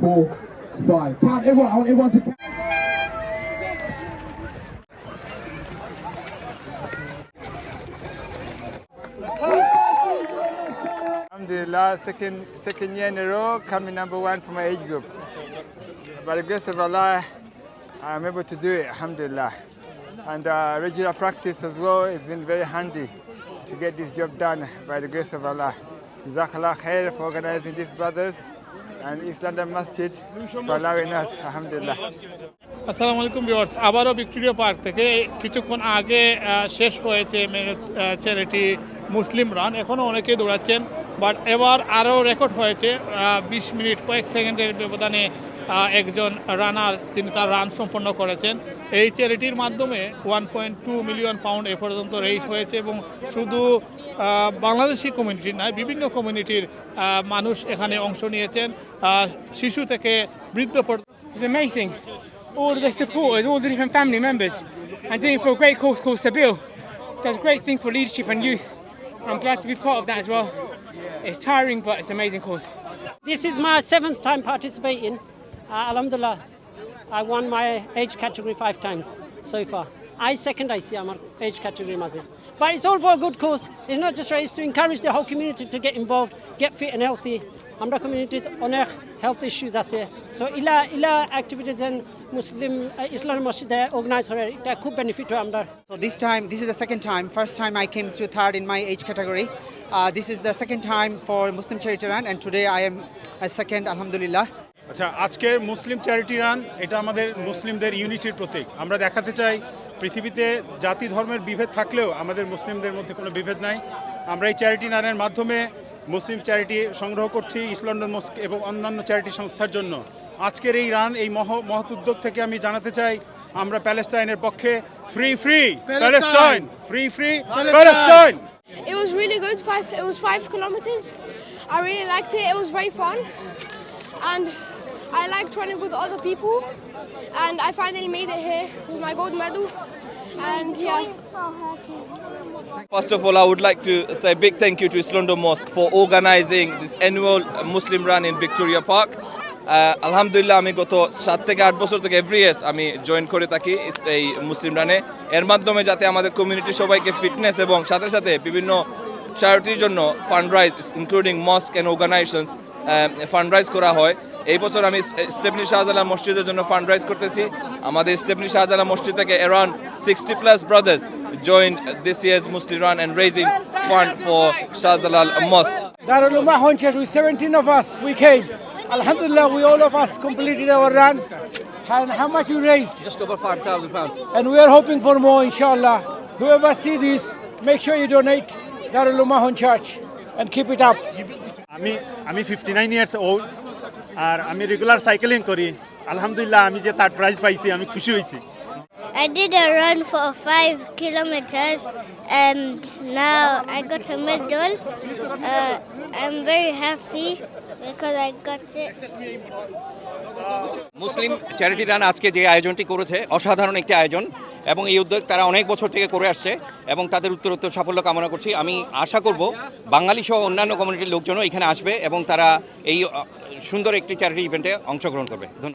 four, five. Count everyone. I want everyone to count. Alhamdulillah, second, second year in a row, coming number one for my age group. By the grace of Allah, I'm able to do it, Alhamdulillah. And uh, regular practice as well, it's been very handy to get this job done by the grace of Allah. Jazakallah khair for organizing these brothers and East London Masjid for allowing us, Alhamdulillah. আসসালামু আলাইকুম viewers আবারও Victoria park থেকে কিছুক্ষণ আগে শেষ হয়েছে charity মুসলিম run এখনও অনেকেই দৌড়াচ্ছেন বাট এবার আরও রেকর্ড হয়েছে বিশ মিনিট কয়েক সেকেন্ডের ব্যবধানে একজন রানার তিনি তার রান সম্পন্ন করেছেন এই চ্যারিটির মাধ্যমে one point two million pound এ পর্যন্ত রেইজ হয়েছে এবং শুধু বাংলাদেশি কমিউনিটির নয় বিভিন্ন কমিউনিটির মানুষ এখানে অংশ নিয়েছেন শিশু থেকে বৃদ্ধ পর্যন্ত. All the supporters, all the different family members, and doing for a great cause called Sabil. Does a great thing for leadership and youth. I'm glad to be part of that as well. It's tiring, but it's an amazing cause. This is my seventh time participating. Uh, alhamdulillah, I won my age category five times so far. I second IC, I'm age category mazin. But it's all for a good cause. It's not just right, it's to encourage the whole community to get involved, get fit and healthy. আমরা কমিউনিটির অনেক health issues আছে so ইলা ইলা activities and মুসলিম ইসলাম মসজিদে organise করে এটা খুব বেনিফিট হয় আমরা So this time, this is the second time. First time I came to third in my age category. Uh, this is the second time for Muslim Charity Run, and today I am a second, Alhamdulillah. আচ্ছা আজকের মুসলিম charity run এটা আমাদের মুসলিমদের ইউনিটির প্রতীক আমরা দেখাতে চাই পৃথিবীতে জাতি ধর্মের বিভেদ থাকলেও আমাদের মুসলিমদের মধ্যে কোনো বিভেদ নাই আমরা এই চ্যারিটি রানের মাধ্যমে মুসলিম চ্যারিটি সংগ্রহ করছি ইস্ট লন্ডন মস্ক এবং অন্যান্য চ্যারিটি সংস্থার জন্য আজকের এই রান এই মহ মহৎ উদ্যোগ থেকে আমি জানাতে চাই আমরা প্যালেস্টাইনের পক্ষে free free Palestine free free Palestine It was really good. Five. It was five kilometers. I really liked it. It was very fun, and I liked running with other people. And I finally made it here with my gold medal. And yeah. First of all, I would like to say a big thank you to Islondo Mosque for organizing this annual uh, Muslim run in Victoria Park. Uh, আলহামদুলিল্লাহ আমি গত সাত থেকে আট বছর থেকে every years আমি join করে থাকি এই মুসলিম রানে এর মাধ্যমে যাতে আমাদের কমিউনিটির সবাইকে ফিটনেস এবং সাথে সাথে বিভিন্ন চ্যারিটির জন্য fund raise including mosque and organisations fund raise করা হয় এই বছর আমি স্টেপনি শাহজালাল মসজিদের জন্য ফান্ড রাইজ করতেছি আমাদের স্টেপনি শাহজালাল মসজিদ থেকে around sixty plus brothers join this years Muslim run and raising fund for Shahjalal mosque Darul Ummah Honchas, with 17 of us, we came. Alhamdulillah, we all of us completed our run. And how much you raised? Just over 5,000 pounds. And we are hoping for more, inshallah. Whoever see this, make sure you donate Darul Ummah Honchurch and keep it up. আমি আমি fifty nine years old আর আমি regular cycling করি আলহামদুলিল্লাহ আমি যে third prize পাইছি আমি খুশি হয়েছি I did a run for five kilometers, and now I got a medal. Uh, I'm very happy because I got it. Muslim charity run আজকে যে আয়োজনটি করেছে অসাধারণ একটি আয়োজন এবং এই উদ্যোগ তারা অনেক বছর থেকে করে আসছে এবং তাদের উত্তরোত্তর সাফল্য কামনা করছি। আমি আশা করব বাঙালি সহ অন্যান্য কমিউনিটির লোকজনও এখানে আসবে এবং তারা এই সুন্দর একটি চ্যারিটি ইভেন্টে অংশগ্রহণ করবে। ধন্যবাদ।